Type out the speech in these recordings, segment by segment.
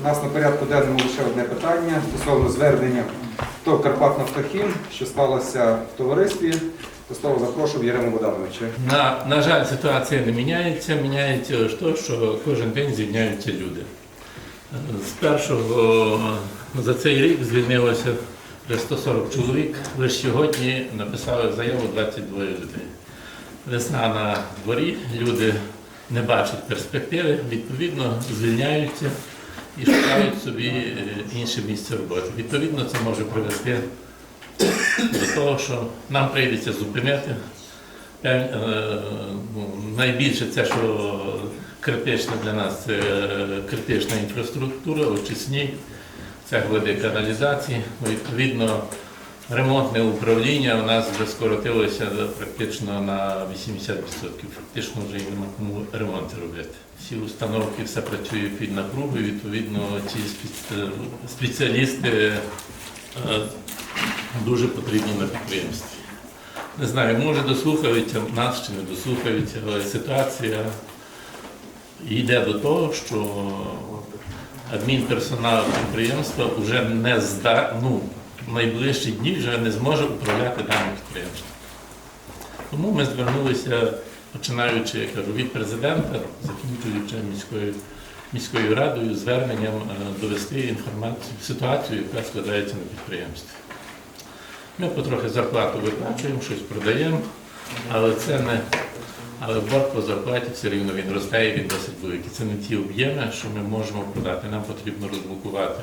У нас на порядку денному лише одне питання стосовно звернення ТОВ «Карпат Нафтохім», що сталося в товаристві. До слова запрошую Єрему Богдановича. На, на жаль, ситуація не міняється. Міняється те, що кожен день звільняються люди. З першого за цей рік звільнилося вже 140 чоловік. Лише сьогодні написали заяву 22 людей. Весна на дворі, люди не бачать перспективи, відповідно звільняються і шукають собі е, інше місце роботи. Відповідно, це може привести до того, що нам прийдеться зупинити. Пев- е, ну, Найбільше це, що критична для нас, це е, критична інфраструктура, очисні, це води каналізації. Відповідно, ремонтне управління у нас вже скоротилося практично на 80%. Фактично вже і кому ремонти робити. Всі установки все працює під напругою, відповідно, ці спеціалісти е, дуже потрібні на підприємстві. Не знаю, може дослухаються нас чи не дослухаються, але ситуація йде до того, що адмінперсонал підприємства вже не зда, ну, в найближчі дні вже не зможе управляти даним підприємством. Тому ми звернулися, починаючи я кажу, від президента, закінчуючи міською, міською радою, зверненням е, довести інформацію, ситуацію, яка складається на підприємстві. Ми потрохи зарплату виплачуємо, щось продаємо, але це не. Але борг по зарплаті все рівно він росте і він досить великий. Це не ті об'єми, що ми можемо продати. Нам потрібно розблокувати,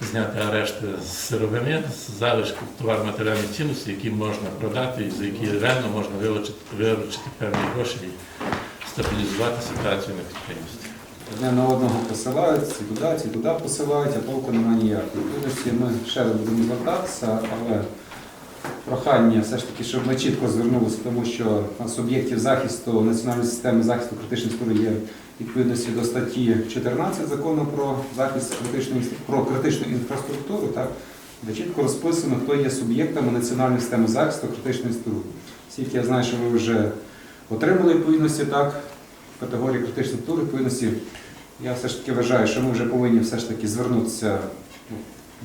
зняти арешти з сировини, з залишків товар матеріальної цінності, які можна продати і за які реально можна вилучити, виручити певні гроші і стабілізувати ситуацію на підприємстві. Одне на одного посилають, ці туди, ці туди посилають, а толку немає ніякої. Ми ще будемо звертатися, але прохання все ж таки, щоб ми чітко звернулися, тому що нас захисту національної системи захисту критичної інфраструктури є відповідності до статті 14 закону про захист критичної про критичну інфраструктуру, так, де чітко розписано, хто є суб'єктами національної системи захисту критичної інфраструктури. Оскільки я знаю, що ви вже отримали відповідності так, категорії критичної інфраструктури відповідності. Я все ж таки вважаю, що ми вже повинні все ж таки звернутися.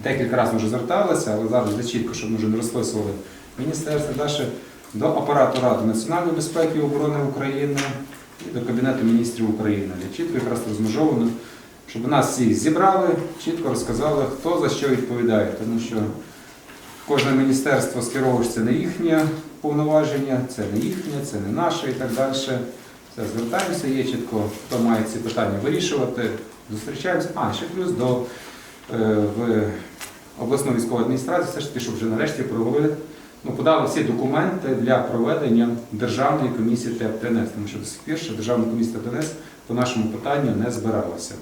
Декілька разів вже зверталися, але зараз вже чітко, щоб ми вже не розписували міністерство далі до апарату Ради національної безпеки і оборони України і до Кабінету міністрів України, де чітко якраз розмежовано, щоб нас всіх зібрали, чітко розказали, хто за що відповідає, тому що кожне міністерство скеровується на їхнє повноваження, це не їхнє, це не наше і так далі. Все, звертаємося, є чітко, хто має ці питання вирішувати. Зустрічаємося. А, ще плюс до в обласну військову адміністрацію, все ж таки, щоб вже нарешті провели, ну, подали всі документи для проведення Державної комісії ТЕП-ТНС, тому що до сих пір ще Державна комісія ТЕП-ТНС по нашому питанню не збиралася.